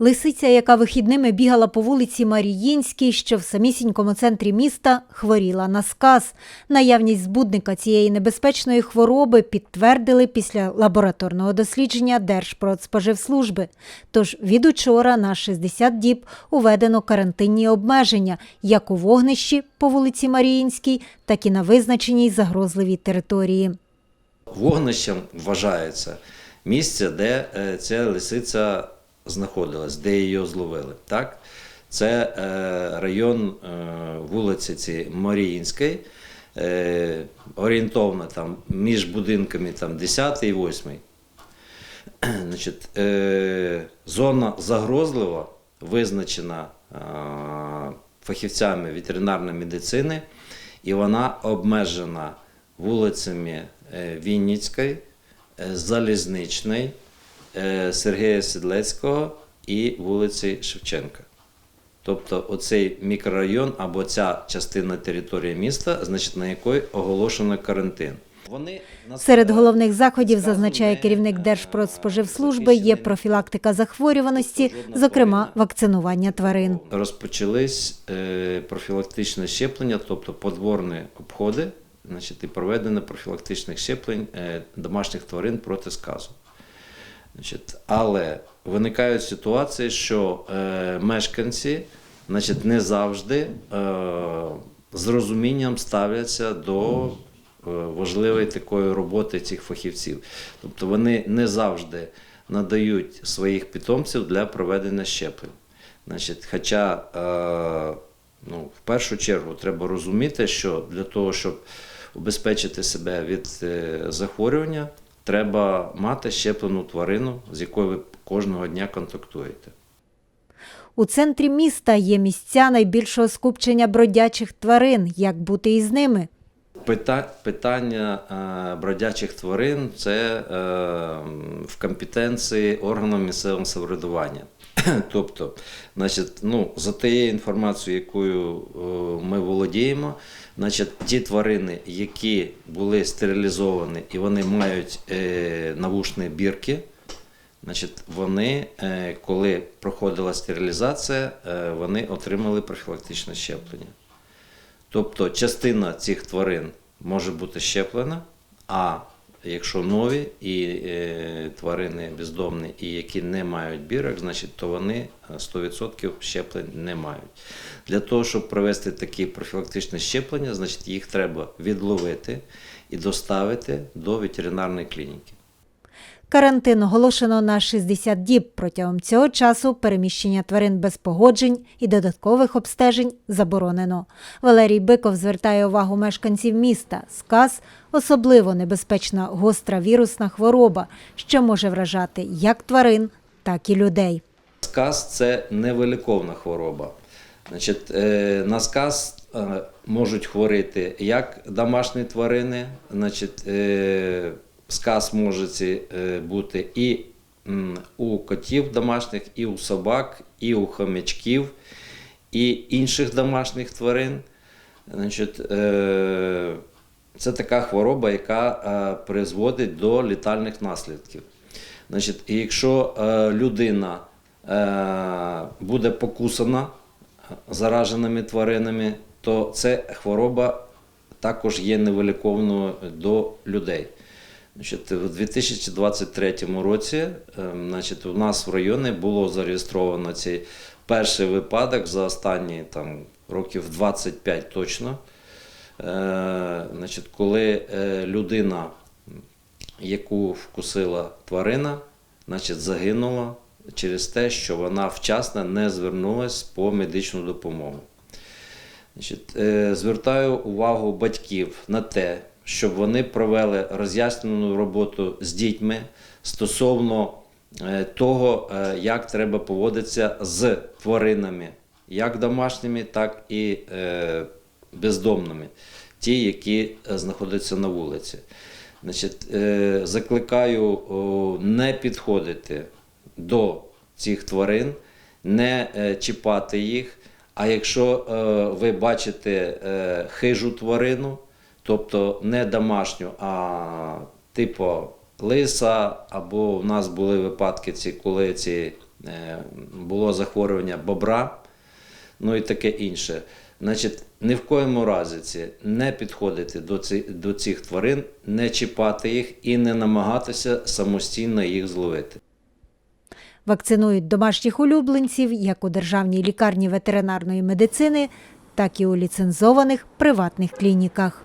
Лисиця, яка вихідними бігала по вулиці Маріїнській, що в самісінькому центрі міста, хворіла на сказ. Наявність збудника цієї небезпечної хвороби підтвердили після лабораторного дослідження Держпродспоживслужби. Тож від учора на 60 діб уведено карантинні обмеження як у вогнищі по вулиці Маріїнській, так і на визначеній загрозливій території. Вогнищем вважається місце, де е, ця лисиця знаходилась, де її зловили. Так? Це е, район е, вулиці ці Маріїнської, е, орієнтовно там, між будинками там, 10 і 8. Значить, зона загрозлива визначена фахівцями ветеринарної медицини, і вона обмежена вулицями Вінницької, Залізничної, Сергія Сідлецького і вулиці Шевченка. Тобто оцей мікрорайон або ця частина території міста, значить, на якої оголошено карантин. Вони Серед головних заходів, зазначає керівник Держпродспоживслужби, є профілактика захворюваності, зокрема вакцинування тварин. Розпочались е, профілактичне щеплення, тобто подворні обходи, значить, і проведення профілактичних щеплень е, домашніх тварин проти сказу. Значить, але виникають ситуації, що е, мешканці значить, не завжди е, з розумінням ставляться до е, важливої такої роботи цих фахівців. Тобто вони не завжди надають своїх питомців для проведення щеплень. Значить, хоча е, ну, в першу чергу треба розуміти, що для того, щоб убезпечити себе від е, захворювання, треба мати щеплену тварину, з якою ви кожного дня контактуєте. У центрі міста є місця найбільшого скупчення бродячих тварин. Як бути із ними? Пита- Питання е, бродячих тварин це е, в компетенції органів місцевого самоврядування. Тобто, значить, ну, за тією інформацією, якою е, ми володіємо, значить, ті тварини, які були стерилізовані і вони мають навушні бірки, значить, вони, коли проходила стерилізація, вони отримали профілактичне щеплення. Тобто частина цих тварин може бути щеплена, а якщо нові і е, тварини бездомні, і які не мають бірок, значить, то вони е, 100% щеплень не мають. Для того, щоб провести такі профілактичні щеплення, значить, їх треба відловити і доставити до ветеринарної клініки. Карантин оголошено на 60 діб. Протягом цього часу переміщення тварин без погоджень і додаткових обстежень заборонено. Валерій Биков звертає увагу мешканців міста. Сказ особливо небезпечна гостра вірусна хвороба, що може вражати як тварин, так і людей. Сказ це невиліковна хвороба. Значить, е, на сказ е, можуть хворіти як домашні тварини, значить, е, сказ може е, бути і у котів домашніх, і у собак, і у хомячків, і інших домашніх тварин. Значить, е, це така хвороба, яка е, призводить до літальних наслідків. Значить, якщо людина буде покусана зараженими тваринами, то ця хвороба також є невиліковною до людей. Значить, у 2023 році е, значить, у нас в районі було зареєстровано цей перший випадок за останні там, років 25 точно. Е, значить, коли е, людина, яку вкусила тварина, значить, загинула через те, що вона вчасно не звернулася по медичну допомогу. Значить, е, звертаю увагу батьків на те, щоб вони провели роз'яснену роботу з дітьми стосовно е, того, е, як треба поводитися з тваринами, як домашніми, так і е, бездомними, ті, які знаходяться на вулиці. Значить, закликаю не підходити до цих тварин, не чіпати їх. А якщо ви бачите хижу тварину, тобто не домашню, а типу лиса, або в нас були випадки, ці, коли ці е, було захворювання бобра, ну і таке інше. Значить, ні в коєму разі ці не підходити до, ці, до цих тварин, не чіпати їх і не намагатися самостійно їх зловити. Вакцинують домашніх улюбленців як у Державній лікарні ветеринарної медицини, так і у ліцензованих приватних клініках.